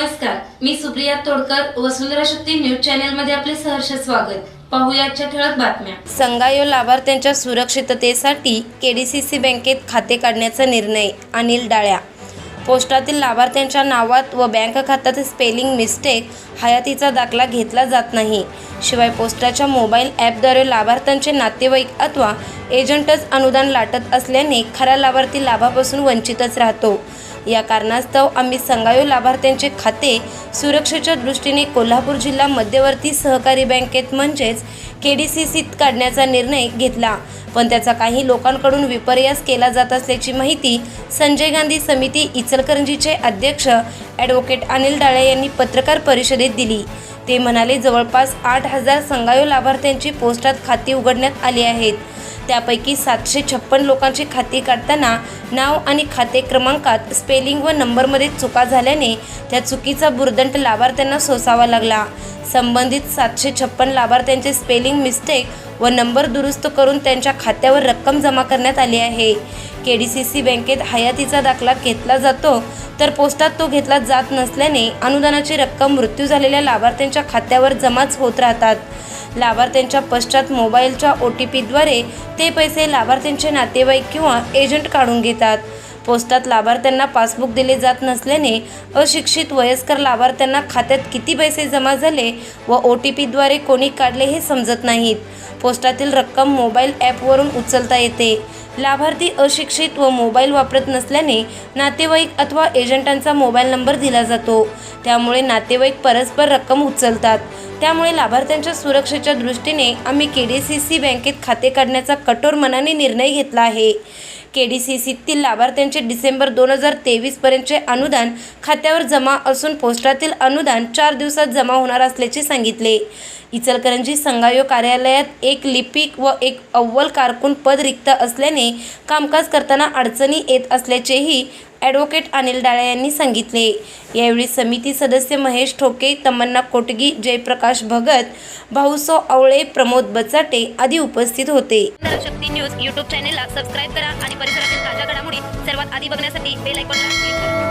नमस्कार मी Supriya Todkar Vasundhara Shakti news channel मध्ये आपले सहर्ष स्वागत. पाहूया ठळक बातम्या. संघायो लाभार्थ्यांच्या सुरक्षिततेसाठी केडीसीसी बँकेत खाते काढण्याचा निर्णय अनिल डाळ्या. पोस्टातील लाभार्थ्यांच्या नावात व बँक खात्यात स्पेलिंग मिस्टेक हयातीचा दाखला घेतला जात नाही. शिवाय पोस्टाच्या मोबाईल ॲपद्वारे लाभार्थ्यांचे नातेवाईक अथवा एजंटच अनुदान लाटत असल्याने खरा लाभार्थी लाभापासून वंचितच राहतो. या कारणास्तव आम्ही संघायो लाभार्थ्यांचे खाते सुरक्षेच्या दृष्टीने कोल्हापूर जिल्हा मध्यवर्ती सहकारी बँकेत म्हणजेच के डी सी सीत काढण्याचा निर्णय घेतला. पण त्याचा काही लोकांकडून विपर्यास केला जात असल्याची माहिती संजय गांधी समिती इचलकरंजीचे अध्यक्ष ॲडव्होकेट अनिल डाळे यांनी पत्रकार परिषदेत दिली. ते म्हणाले जवळपास आठ हजार संघायो लाभार्थ्यांची पोस्टात खाती उघडण्यात आली आहेत. त्यापैकी सातशे छप्पन लोकांची खाती काढताना नाव आणि खाते क्रमांकात स्पेलिंग व नंबरमध्ये चुका झाल्याने त्या चुकीचा बुरदंट लाभार्थ्यांना सोसावा लागला. संबंधित सातशे छप्पन लाभार्थ्यांचे स्पेलिंग मिस्टेक व नंबर दुरुस्त करून त्यांच्या खात्यावर रक्कम जमा करण्यात आली आहे. के डी सी सी बँकेत हयातीचा दाखला घेतला जातो तर पोस्टात तो घेतला जात नसल्याने अनुदानाची रक्कम मृत्यू झालेल्या लाभार्थ्यांच्या खात्यावर जमाच होत राहतात. लाभार्थ्यांच्या पश्चात मोबाईलच्या ओ टी पीद्वारे ते पैसे लाभार्थ्यांचे नातेवाईक किंवा एजंट काढून घेतात. पोस्टात लाभार्थ्यांना पासबुक दिले जात नसल्याने अशिक्षित वयस्कर लाभार्थ्यांना खात्यात किती पैसे जमा झाले व ओ टी पीद्वारे कोणी काढले हे समजत नाहीत. पोस्टातील रक्कम मोबाईल ॲपवरून उचलता येते. लाभार्थी अशिक्षित व मोबाईल वापरत नसल्याने नातेवाईक अथवा एजंटांचा मोबाईल नंबर दिला जातो. त्यामुळे नातेवाईक परस्पर रक्कम उचलतात. त्यामुळे लाभार्थ्यांच्या सुरक्षेच्या दृष्टीने आम्ही के डी सी सी बँकेत खाते काढण्याचा कठोर मनाने निर्णय घेतला आहे. के डी सी सीतील लाभार्थ्यांचे डिसेंबर दोन हजार तेवीसपर्यंतचे अनुदान खात्यावर जमा असून पोस्टातील अनुदान चार दिवसात जमा होणार असल्याचे सांगितले. इचलकरंजी संघायो कार्यालयात एक लिपिक व एक अव्वल कारकून पद रिक्त असल्याने कामकाज करताना अडचणी येत असल्याचेही ॲडव्होकेट अनिल डाळे यांनी सांगितले. यावेळी समिती सदस्य महेश ठोके तमन्ना कोटगी जयप्रकाश भगत भाऊसो आवळे प्रमोद बचाटे आदी उपस्थित होते. शक्ती न्यूज यूट्यूब चॅनेलला सबस्क्राईब करा आणि परिसरातील ताज्या घडामोडी सर्वात आधी बघण्यासाठी बेल आयकॉनला क्लिक करा.